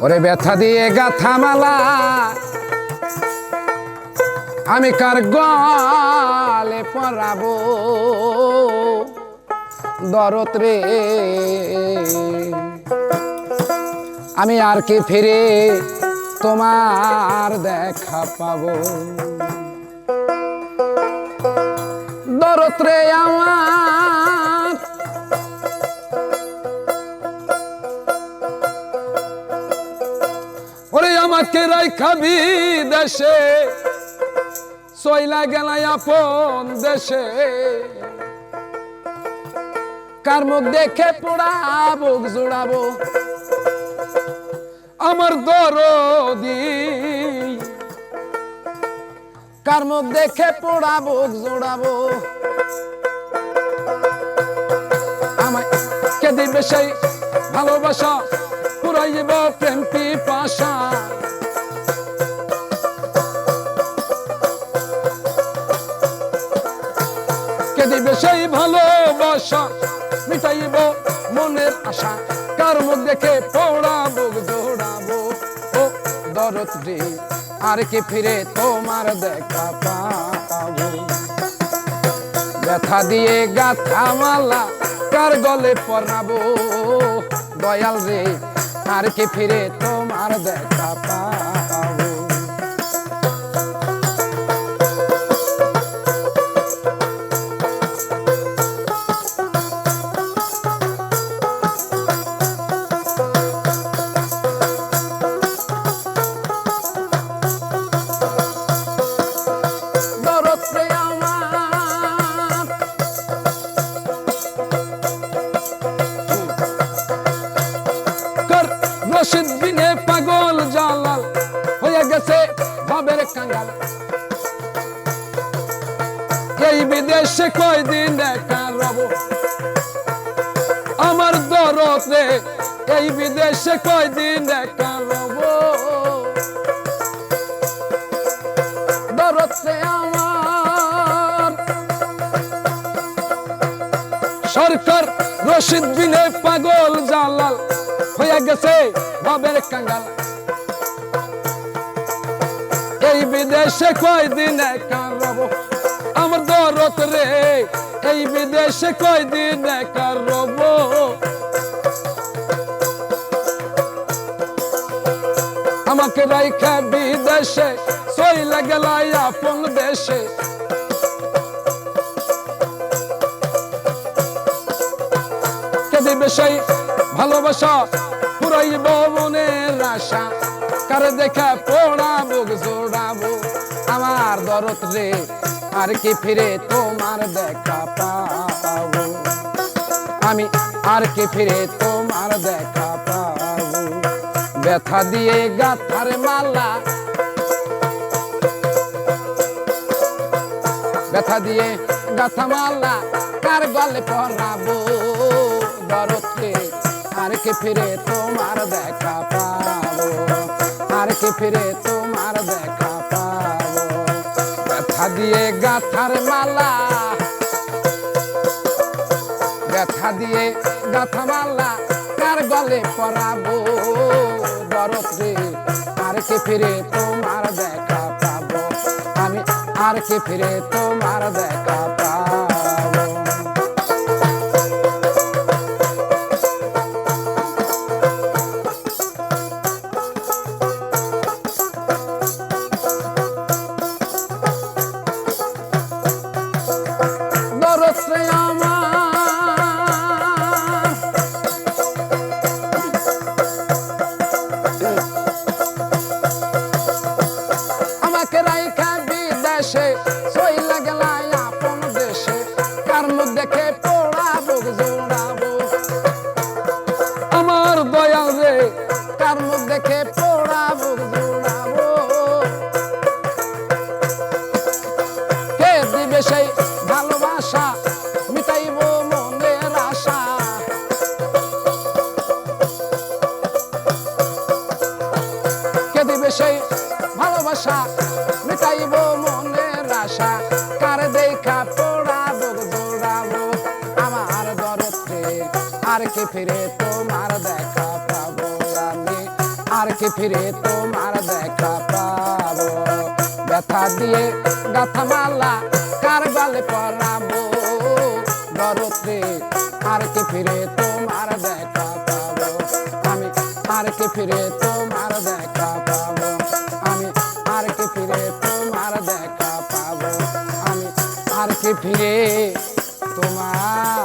ওরে ব্যথা দিয়ে গাথা মালা। আমি কার গলে পরাবো? দরত রে। আমি আর কি ফিরে তোমার দেখা পাবো? দরত রে আমার আমাকে রাইখাবি দেশে, সইলা গেলাই আপন দেশে। কার মুখ দেখে পোড়াবো জোড়াবো? আমার দরদি। কার মুখ দেখে পোড়াবো জোড়াবো? আমায় কে দিবে সেই ভালোবাসা? পুরাইব প্রেম পিপাসা। ভালোবাসা মিটাইব মনের আশা। কার মুখ দেখে পড়াবো দৌড়াবো? ও দরদ রে, আর কি ফিরে তোমার দেখা পাবো? ব্যথা দিয়ে গাথা মালা কার গলে পরাবো? দয়াল রে, আর কি ফিরে তোমার দেখা পাবো? ভাবের কাঙ্গাল। এই বিদেশে কয়দিন একা রব। আমার দরদ রে এই বিদেশে কয়দিন একা রব। দরদ রে আমার সরকার রশিদ বিনে পাগল জালাল হয়ে গেছে ভাবের কাঙ্গাল। এই বিদেশে কয়দিন একা রব? আমার দরত রে, এই বিদেশে কয়দিন একা রব? আমাকে রাইখা বিদেশে, সইলা গেলাই আপন দেশে। কে দিবে সেই ভালোবাসা? পুরাইব মনের আশা। কারে দেখা পড়াবো জোড়াবো আমার দরদ রে, আর কি ফিরে তোমার দেখা পাবো? আমি আর কি ফিরে তোমার দেখা পাবো? ব্যথা দিয়ে গাথার মালা। ব্যথা দিয়ে গাথা মালা, কার গলে পড়াবো পরাবো দরদকে আর কি ফিরে তোমার দেখা পাবো? আর কি ফিরে তোমার দেখা পাবো। ব্যথা দিয়ে গাথার মালা। ব্যথা দিয়ে গাথা মালা কার গলে পরাবো? দরদে আর কি ফিরে তোমার দেখা পাবো। আমি আর কি ফিরে তোমার দেখা পাবো। দিবে সেই ভালোবাসা, মিটাইব মনের আশা। কে দিবে সেই ভালোবাসা, মিটাইব মনের আশা? কার দেখা পড়াবো দৌড়াবো আমার দরদে? আর কি ফিরে তোমার দেখা পাবো আমি? আর কি ফিরে তোমার দেখা পাবো? ব্যথা দিয়ে গাথা মালা পালাবো দরতে আর কে ফিরে তোমার দেখা পাবো? আমি আর কে ফিরে তোমার দেখা পাবো? আমি আর কে ফিরে তোমার দেখা পাবো? আমি আর কে ফিরে তোমার